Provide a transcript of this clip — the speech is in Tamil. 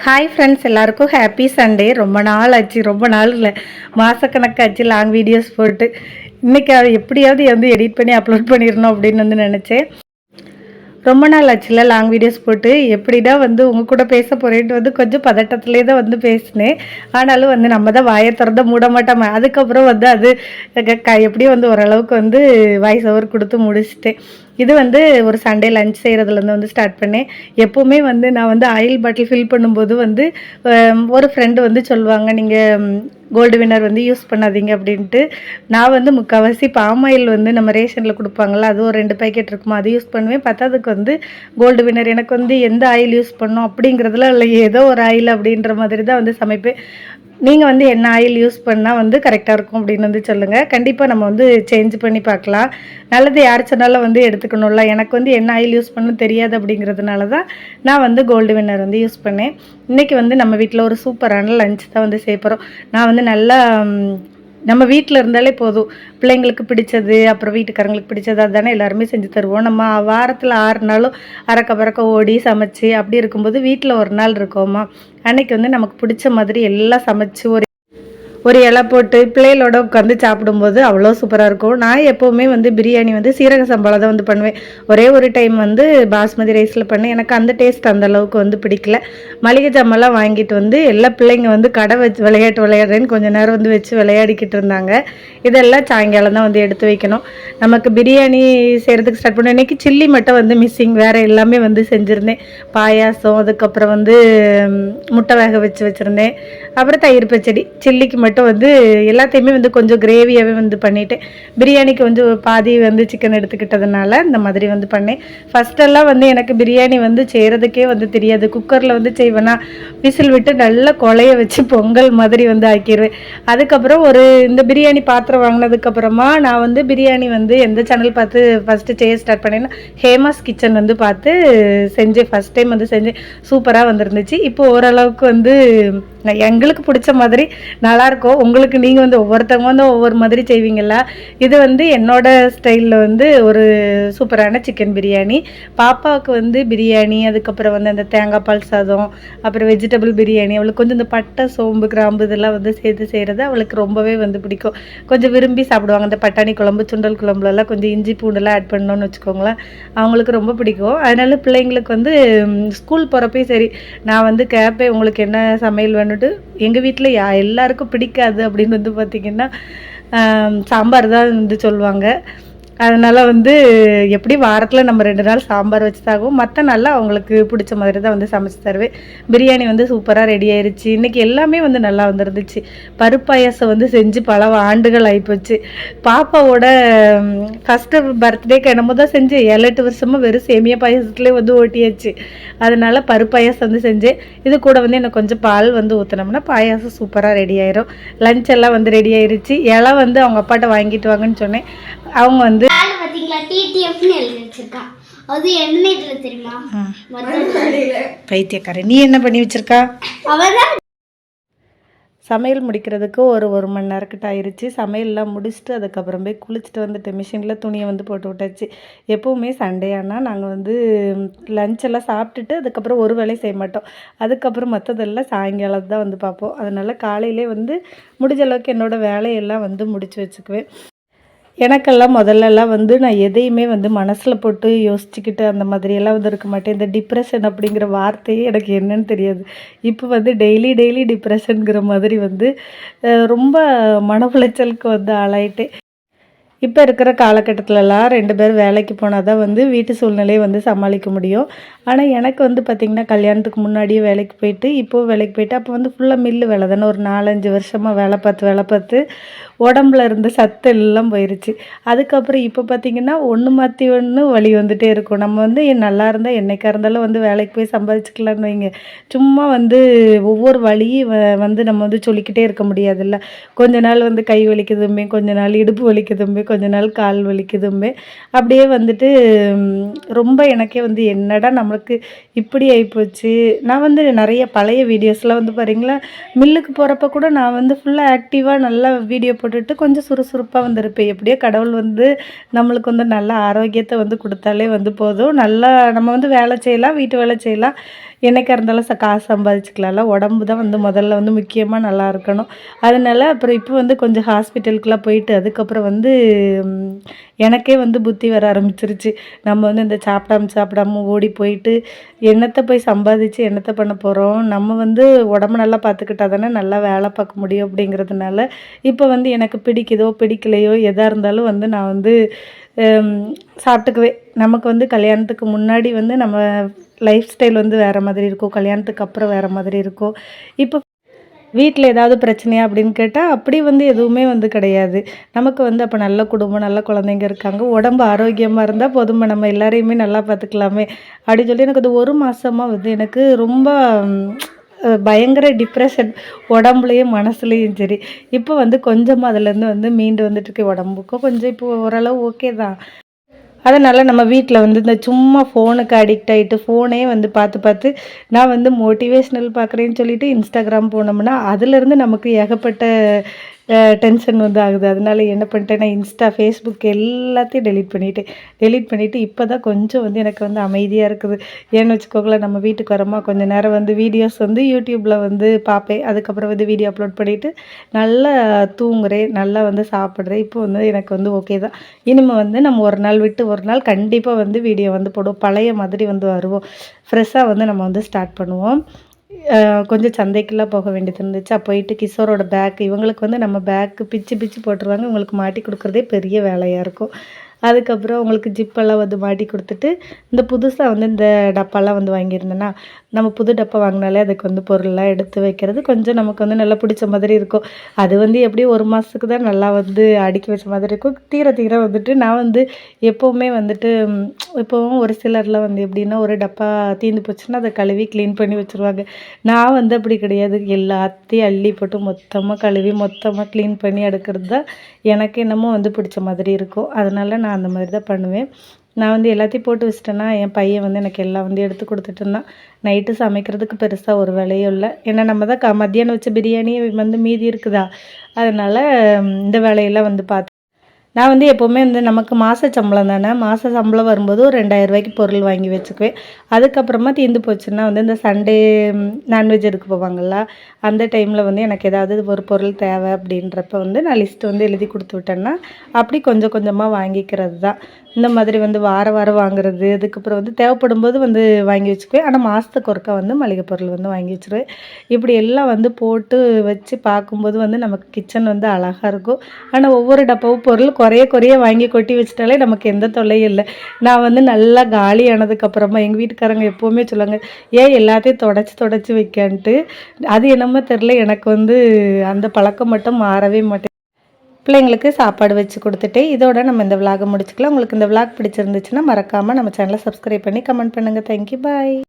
ஹாய் ஃப்ரெண்ட்ஸ் எல்லாருக்கும் ஹாப்பி சண்டே ரொம்ப நாள் ஆச்சு ரொம்ப நாள் இல்லை. மாதக்கணக்காச்சு லாங் வீடியோஸ் போட்டு. இன்றைக்கி எப்படியாவது வந்து எடிட் பண்ணி அப்லோட் பண்ணிடணும் அப்படின்னு வந்து நினச்சேன். ரொம்ப நாள் ஆச்சுல லாங் வீடியோஸ் போட்டு. எப்படிடா வந்து உங்கள் கூட பேச போகிறேன்ட்டு வந்து கொஞ்சம் பதட்டத்திலே தான் வந்து பேசினேன். ஆனாலும் வந்து நம்ம தான் வாயை திறந்த மூட மாட்டோமா. அதுக்கப்புறம் வந்து அது க- க- எப்படியும் வந்து ஓரளவுக்கு வந்து வாய்ஸ் ஓவர் கொடுத்து முடிச்சிட்டேன். இது வந்து ஒரு சண்டே லஞ்ச் செய்கிறதுலேருந்து வந்து ஸ்டார்ட் பண்ணேன். எப்போவுமே வந்து நான் வந்து ஆயில் பாட்டில் ஃபில் பண்ணும்போது வந்து ஒரு ஃப்ரெண்டு வந்து சொல்லுவாங்க நீங்கள் கோல்டு வின்னர் வந்து யூஸ் பண்ணாதீங்க அப்படின்ட்டு. நான் வந்து முக்கால்வாசி பாம் ஆயில் வந்து நம்ம ரேஷனில் கொடுப்பாங்கள்ல அது ஒரு ரெண்டு பேக்கெட் இருக்குமா அது யூஸ் பண்ணுவேன். பத்தாதுக்கு வந்து கோல்டு வின்னர் எனக்கு வந்து எந்த ஆயில் யூஸ் பண்ணும் அப்படிங்கிறதுல இல்லை ஏதோ ஒரு ஆயில் அப்படின்ற மாதிரி தான் வந்து சமைப்பேன். நீங்கள் வந்து என்ன ஆயில் யூஸ் பண்ணால் வந்து கரெக்டாக இருக்கும் அப்படின்னு வந்து சொல்லுங்கள் கண்டிப்பாக நம்ம வந்து சேஞ்ச் பண்ணி பார்க்கலாம். நல்லது யார் சொன்னாலும் வந்து எடுத்துக்கணும்ல. எனக்கு வந்து என்ன ஆயில் யூஸ் பண்ணணும் தெரியாது அப்படிங்கிறதுனால தான் நான் வந்து கோல்டு வின்னர் வந்து யூஸ் பண்ணேன். இன்றைக்கி வந்து நம்ம வீட்டில் ஒரு சூப்பரான லஞ்ச் தான் வந்து செய்ய நான் வந்து நல்லா நம்ம வீட்டில் இருந்தாலே போதும். பிள்ளைங்களுக்கு பிடிச்சது அப்புறம் வீட்டுக்காரங்களுக்கு பிடிச்சது அதுதானே எல்லாருமே செஞ்சு தருவோம். நம்ம வாரத்தில் ஆறு நாளும் அறக்க பறக்க ஓடி சமைச்சு அப்படி இருக்கும்போது வீட்டில் ஒரு நாள் இருக்கோமா? அன்னைக்கு வந்து நமக்கு பிடிச்ச மாதிரி எல்லாம் சமைச்சு ஒரு ஒரு இலை போட்டு பிள்ளைகளோட உட்காந்து சாப்பிடும்போது அவ்வளோ சூப்பராக இருக்கும். நான் எப்போவுமே வந்து பிரியாணி வந்து சீரக சம்பளம் தான் வந்து பண்ணுவேன். ஒரே ஒரு டைம் வந்து பாஸ்மதி ரைஸில் பண்ணேன். எனக்கு அந்த டேஸ்ட் அந்த அளவுக்கு வந்து பிடிக்கல. மளிகை ஜாமெல்லாம் வாங்கிட்டு வந்து எல்லா பிள்ளைங்க வந்து கடை வச்சு விளையாட்டு விளையாடுறேன்னு கொஞ்ச நேரம் வந்து வச்சு விளையாடிக்கிட்டு இருந்தாங்க. இதெல்லாம் சாயங்காலம் தான் வந்து எடுத்து வைக்கணும். நமக்கு பிரியாணி செய்கிறதுக்கு ஸ்டார்ட் பண்ண இன்றைக்கி சில்லி மட்டும் வந்து மிஸ்ஸிங் வேறு எல்லாமே வந்து செஞ்சுருந்தேன். பாயாசம் அதுக்கப்புறம் வந்து முட்டை வேக வச்சு வச்சுருந்தேன். அப்புறம் தயிர் பச்சடி. சில்லிக்கு மட்டும் வந்து எல்லாத்தையுமே வந்து கொஞ்சம் கிரேவியாகவே வந்து பண்ணிட்டேன் பிரியாணிக்கு வந்து பாதி வந்து சிக்கன் எடுத்துக்கிட்டதுனால இந்த மாதிரி வந்து பண்ணேன். ஃபஸ்ட்டெல்லாம் வந்து எனக்கு பிரியாணி வந்து செய்கிறதுக்கே வந்து தெரியாது. குக்கரில் வந்து செய்வேன்னா விசில் விட்டு நல்லா கொலைய வச்சு பொங்கல் மாதிரி வந்து ஆக்கிடுவேன் அதுக்கப்புறம் ஒரு இந்த பிரியாணி பாத்திரம் வாங்கினதுக்கப்புறமா நான் வந்து பிரியாணி வந்து எந்த சேனல் பார்த்து ஃபஸ்ட்டு செய்ய ஸ்டார்ட் பண்ணேன்னா ஹேமாஸ் கிச்சன் வந்து பார்த்து செஞ்சேன். ஃபஸ்ட் டைம் வந்து செஞ்சேன். சூப்பராக வந்துருந்துச்சு. இப்போ ஓரளவுக்கு வந்து நான் எங்களுக்கு பிடிச்ச மாதிரி நல்லாயிருக்கும் உங்களுக்கு நீங்கள் வந்து ஒவ்வொருத்தவங்க வந்து ஒவ்வொரு மாதிரி செய்வீங்களா இது வந்து என்னோட ஸ்டைலில் வந்து ஒரு சூப்பரான சிக்கன் பிரியாணி. பாப்பாவுக்கு வந்து பிரியாணி அதுக்கப்புறம் வந்து அந்த தேங்காய் பால் சாதம் அப்புறம் வெஜிடபிள் பிரியாணி அவளுக்கு கொஞ்சம் இந்த பட்டை சோம்பு கிராம்பு இதெல்லாம் வந்து சேர்த்து செய்கிறது அவளுக்கு ரொம்பவே வந்து பிடிக்கும். கொஞ்சம் விரும்பி சாப்பிடுவாங்க. அந்த பட்டாணி குழம்பு சுண்டல் குழம்புலலாம் கொஞ்சம் இஞ்சி பூண்டுலாம் ஆட் பண்ணோன்னு வச்சுக்கோங்களேன். அவங்களுக்கு ரொம்ப பிடிக்கும். அதனால பிள்ளைங்களுக்கு வந்து ஸ்கூல் போகிறப்பே சரி நான் வந்து கேட்பேன் உங்களுக்கு என்ன சமையல் வேணுட்டு எங்கள் வீட்டில் யா எல்லாருக்கும் பிடிக்காது அப்படின்னு வந்து பார்த்திங்கன்னா சாம்பார் தான் வந்து சொல்லுவாங்க. அதனால் வந்து எப்படி வாரத்தில் நம்ம ரெண்டு நாள் சாம்பார் வச்சு தாகும் மற்ற நாளில் அவங்களுக்கு பிடிச்ச மாதிரி தான் வந்து சமைச்சு தருவேன். பிரியாணி வந்து சூப்பராக ரெடி ஆயிருச்சு. இன்றைக்கி எல்லாமே வந்து நல்லா வந்துருந்துச்சு. பருப்பாயாசம் வந்து செஞ்சு பல ஆண்டுகள் ஆகிப்போச்சு பாப்பாவோட ஃபஸ்ட்டு பர்த்டேக்கு என்னமோ தான் செஞ்சேன் ஏழு எட்டு வருஷமாக வெறும் சேமியா பாயாசத்துலேயே வந்து ஓட்டியாச்சு. அதனால பருப்பாயாசம் வந்து செஞ்சேன். இது கூட வந்து எனக்கு கொஞ்சம் பால் வந்து ஊற்றினோம்னா பாயாசம் சூப்பராக ரெடி ஆயிரும். லஞ்ச் எல்லாம் வந்து ரெடி ஆயிருச்சு. இலை வந்து அவங்க அப்பாட்ட வாங்கிட்டு வாங்கன்னு சொன்னேன். அவங்க வந்து மேல பாத்தீங்களா? டிடிஎஃப்னு எழுதி வச்சிருக்கான் அது என்ன இதுல தெரியுமா? பைத்தியக்காரன். நீ என்ன பண்ணி வச்சிருக்கா? அவதான் சமையல் முடிக்கிறதுக்கு ஒரு ஒரு மணி நேரக்கிட்ட ஆயிருச்சு. சமையல்லாம் முடிச்சுட்டு அதுக்கப்புறம் போய் குளிச்சுட்டு வந்துட்டு மிஷினில் துணியை வந்து போட்டு விட்டாச்சு. எப்போவுமே சண்டே ஆனால் நாங்கள் வந்து லஞ்ச் எல்லாம் சாப்பிட்டுட்டு அதுக்கப்புறம் ஒரு வேலையும் செய்ய மாட்டோம். அதுக்கப்புறம் மற்றதெல்லாம் சாயங்காலம் தான் வந்து பார்ப்போம். அதனால் காலையிலே வந்து முடிஞ்ச அளவுக்கு என்னோடய வேலையெல்லாம் வந்து முடிச்சு வச்சுக்குவேன். எனக்கெல்லாம் முதல்லலாம் வந்து நான் எதையுமே வந்து மனசில் போட்டு யோசிச்சுக்கிட்டு அந்த மாதிரியெல்லாம் வந்து இருக்க மாட்டேன். இந்த டிப்ரெஷன் அப்படிங்கிற வார்த்தையே எனக்கு என்னன்னு தெரியாது. இப்போ வந்து டெய்லி டெய்லி டிப்ரெஷனுங்கிற மாதிரி வந்து ரொம்ப மன உளைச்சலுக்கு வந்து ஆளாயிட்டேன். இப்போ இருக்கிற காலகட்டத்திலலாம் ரெண்டு பேர் வேலைக்கு போனால் தான் வந்து வீட்டு சூழ்நிலையை வந்து சமாளிக்க முடியும். ஆனால் எனக்கு வந்து பார்த்திங்கன்னா கல்யாணத்துக்கு முன்னாடியே வேலைக்கு போயிட்டு இப்போது வேலைக்கு போயிட்டு அப்போ வந்து ஃபுல்லாக மில்லு வேலை தானே. ஒரு நாலஞ்சு வருஷமாக வேலை பார்த்து வேலை பார்த்து உடம்புல இருந்த சத்து எல்லாம் போயிருச்சு. அதுக்கப்புறம் இப்போ பார்த்திங்கன்னா ஒன்று மாற்றி ஒன்று வழி வந்துகிட்டே இருக்கும். நம்ம வந்து நல்லா இருந்தால் என்னைக்கா இருந்தாலும் வந்து வேலைக்கு போய் சம்பாதிச்சுக்கலான்னு வைங்க. சும்மா வந்து ஒவ்வொரு வழியும் வ- வந்து நம்ம வந்து சொல்லிக்கிட்டே இருக்க முடியாதுல்ல. கொஞ்ச நாள் வந்து கை வலிக்குதுமே கொஞ்ச நாள் இடுப்பு வலிக்குதுமே கொஞ்ச நாள் கால் வலிக்குதுமே. அப்படியே வந்துட்டு ரொம்ப எனக்கே வந்து என்னடா நம்மளுக்கு இப்படி ஆகிப்போச்சு நான் வந்து நிறைய பழைய வீடியோஸ்லாம் வந்து பாருங்களேன் மில்லுக்கு போகிறப்ப கூட நான் வந்து ஃபுல்லாக ஆக்டிவாக நல்லா வீடியோ போட்டு போட்டுட்டு கொஞ்சம் சுறுசுறுப்பாக வந்திருப்பேன். எப்படியோ கடவுள் வந்து நம்மளுக்கு வந்து நல்ல ஆரோக்கியத்தை வந்து கொடுத்தாலே வந்து போதும். நல்லா நம்ம வந்து வேலை செய்யலாம் வீட்டு வேலை செய்யலாம். என்னைக்காக இருந்தாலும் ச காசு சம்பாதிச்சுக்கலாம்ல. உடம்பு தான் வந்து முதல்ல வந்து முக்கியமாக நல்லா இருக்கணும். அதனால அப்புறம் இப்போ வந்து கொஞ்சம் ஹாஸ்பிட்டலுக்குலாம் போயிட்டு அதுக்கப்புறம் வந்து எனக்கே வந்து புத்தி வர ஆரம்பிச்சிருச்சு. நம்ம வந்து இந்த சாப்பிடாம சாப்பிடாம ஓடி போயிட்டு என்னத்தை போய் சம்பாதிச்சு என்னத்தை பண்ண போகிறோம் நம்ம வந்து உடம்பு நல்லா பார்த்துக்கிட்டா தானே நல்லா வேலை பார்க்க முடியும் அப்படிங்கிறதுனால இப்போ வந்து எனக்கு பிடிக்குதோ பிடிக்கலையோ எதாக இருந்தாலும் வந்து நான் வந்து சாப்பிட்டுக்குவேன் நமக்கு வந்து கல்யாணத்துக்கு முன்னாடி வந்து நம்ம லைஃப் ஸ்டைல் வந்து வேறு மாதிரி இருக்கும் கல்யாணத்துக்கு அப்புறம் வேறு மாதிரி இருக்கும் இப்போ வீட்டில் ஏதாவது பிரச்சனையா அப்படின்னு கேட்டால் அப்படி வந்து எதுவுமே வந்து கிடையாது. நமக்கு வந்து அப்போ நல்ல குடும்பம் நல்ல குழந்தைங்க இருக்காங்க. உடம்பு ஆரோக்கியமாக இருந்தால் போதுமா நம்ம எல்லாரையுமே நல்லா பார்த்துக்கலாமே. அப்படின்னு சொல்லி எனக்கு அது ஒரு மாதமாக வந்து எனக்கு ரொம்ப பயங்கர டிப்ரெஷன் உடம்புலையும் மனசுலையும் சரி. இப்போ வந்து கொஞ்சமாக அதுலேருந்து வந்து மீண்டு வந்துட்டுருக்கு உடம்புக்கும். கொஞ்சம் இப்போ ஓரளவு ஓகே தான். அதனால் நம்ம வீட்டில் வந்து இந்த சும்மா ஃபோனுக்கு அடிக்ட் ஆகிட்டு ஃபோனே வந்து பார்த்து பார்த்து நான் வந்து மோட்டிவேஷ்னல் பார்க்குறேன்னு சொல்லிட்டு இன்ஸ்டாகிராம் போனோம்னா அதுலேருந்து நமக்கு ஏகப்பட்ட டென்ஷன் வந்து ஆகுது அதனால என்ன பண்ணிட்டேன்னா இன்ஸ்டா ஃபேஸ்புக் எல்லாத்தையும் டெலீட் பண்ணிவிட்டேன் டெலீட் பண்ணிவிட்டு இப்போ தான் கொஞ்சம் வந்து எனக்கு வந்து அமைதியாக இருக்குது. ஏன்னு வச்சுக்கோங்களேன் நம்ம வீட்டுக்கு வரோமா கொஞ்சம் நேரம் வந்து வீடியோஸ் வந்து யூடியூப்பில் வந்து பார்ப்பேன். அதுக்கப்புறம் வந்து வீடியோ அப்லோட் பண்ணிவிட்டு நல்லா தூங்குறேன் நல்லா வந்து சாப்பிட்றேன். இப்போ வந்து எனக்கு வந்து ஓகே தான். இனிமேல் வந்து நம்ம ஒரு நாள் விட்டு ஒரு நாள் கண்டிப்பாக வந்து வீடியோ வந்து போடுவோம். பழைய மாதிரி வந்து வருவோம். ஃப்ரெஷ்ஷாக வந்து நம்ம வந்து ஸ்டார்ட் பண்ணுவோம். கொஞ்சம் சந்தைக்கெல்லாம் போக வேண்டியது இருந்துச்சு. போயிட்டு கிஷோரோட பேக் இவங்களுக்கு வந்து நம்ம பேக்கு பிச்சு பிச்சு போட்டுருவாங்க. இவங்களுக்கு மாட்டி கொடுக்குறதே பெரிய வேலையாக இருக்கும். அதுக்கப்புறம் அவங்களுக்கு ஜிப்பெல்லாம் வந்து மாட்டி கொடுத்துட்டு இந்த புதுசாக வந்து இந்த டப்பாலாம் வந்து வாங்கியிருந்தேன்னா நம்ம புது டப்பா வாங்கினாலே அதுக்கு வந்து பொருள்லாம் எடுத்து வைக்கிறது கொஞ்சம் நமக்கு வந்து நல்லா பிடிச்ச மாதிரி இருக்கும். அது வந்து எப்படியும் ஒரு மாதத்துக்கு தான் நல்லா வந்து அடுக்கி வச்ச மாதிரி இருக்கும். தீர தீர வந்துட்டு நான் வந்து எப்போவுமே வந்துட்டு இப்போவும் ஒரு சிலர்லாம் வந்து எப்படின்னா ஒரு டப்பா தீர்ந்து போச்சுன்னா அதை கழுவி க்ளீன் பண்ணி வச்சுருவாங்க. நான் வந்து அப்படி கிடையாது. எல்லாத்தையும் அள்ளி போட்டு மொத்தமாக கழுவி மொத்தமாக க்ளீன் பண்ணி எடுக்கிறது தான் எனக்கு என்னமோ வந்து பிடிச்ச மாதிரி இருக்கும். அதனால் நான் நான் அந்த மாதிரி தான் பண்ணுவேன். நான் வந்து எல்லாத்தையும் போட்டு வச்சிட்டேன்னா என் பையன் வந்து எனக்கு எல்லாம் வந்து எடுத்து கொடுத்துட்டு இருந்தான். நைட்டு சமைக்கிறதுக்கு பெருசாக ஒரு வேலையும் இல்லை. ஏன்னா நம்ம தான் க மத்தியானம் வச்ச பிரியாணி வந்து மீதி இருக்குதா? அதனால் இந்த வேலையெல்லாம் வந்து பார்த்து நான் வந்து எப்போவுமே வந்து நமக்கு மாத சம்பளம் தானே. மாத சம்பளம் வரும்போது ஒரு ரெண்டாயிரம் ரூபாய்க்கு பொருள் வாங்கி வச்சுக்குவேன். அதுக்கப்புறமா தீர்ந்து போச்சுன்னா வந்து இந்த சண்டே நான்வெஜ் எடுக்க போவாங்கள்ல அந்த டைமில் வந்து எனக்கு ஏதாவது ஒரு பொருள் தேவை அப்படின்றப்ப வந்து நான் லிஸ்ட்டு வந்து எழுதி கொடுத்து விட்டேன்னா அப்படி கொஞ்சம் கொஞ்சமாக வாங்கிக்கிறது தான் இந்த மாதிரி வந்து வார வாரம் வாங்குறது அதுக்கப்புறம் வந்து தேவைப்படும் போது வந்து வாங்கி வச்சுக்குவேன். ஆனால் மாதத்துக்கு ஒருக்கா வந்து மளிகை பொருள் வந்து வாங்கி வச்சுருவேன். இப்படி எல்லாம் வந்து போட்டு வச்சு பார்க்கும்போது வந்து நமக்கு கிச்சன் வந்து அழகாக இருக்கும். ஆனால் ஒவ்வொரு டப்பாவும் பொருள் குறைய குறைய வாங்கி கொட்டி வச்சிட்டாலே நமக்கு எந்த தொல்லையும் இல்லை. நான் வந்து நல்லா காலி ஆனதுக்கப்புறமா எங்கள் வீட்டுக்காரங்க எப்போவுமே சொல்லுவாங்க ஏன் எல்லாத்தையும் தொடச்சி தொடச்சி வைக்கான்ட்டு? அது என்னமோ தெரில எனக்கு வந்து அந்த பழக்கம் மட்டும் மாறவே மாட்டேன் பிள்ளைங்களுக்கு சாப்பாடு வச்சு கொடுத்துட்டு இதோட நம்ம இந்த விலாகை முடிச்சுக்கலாம். உங்களுக்கு இந்த விலாக் பிடிச்சிருந்துச்சுன்னா மறக்காமல் நம்ம சேனலை சப்ஸ்கிரைப் பண்ணி கமெண்ட் பண்ணுங்கள் தேங்க்யூ பாய்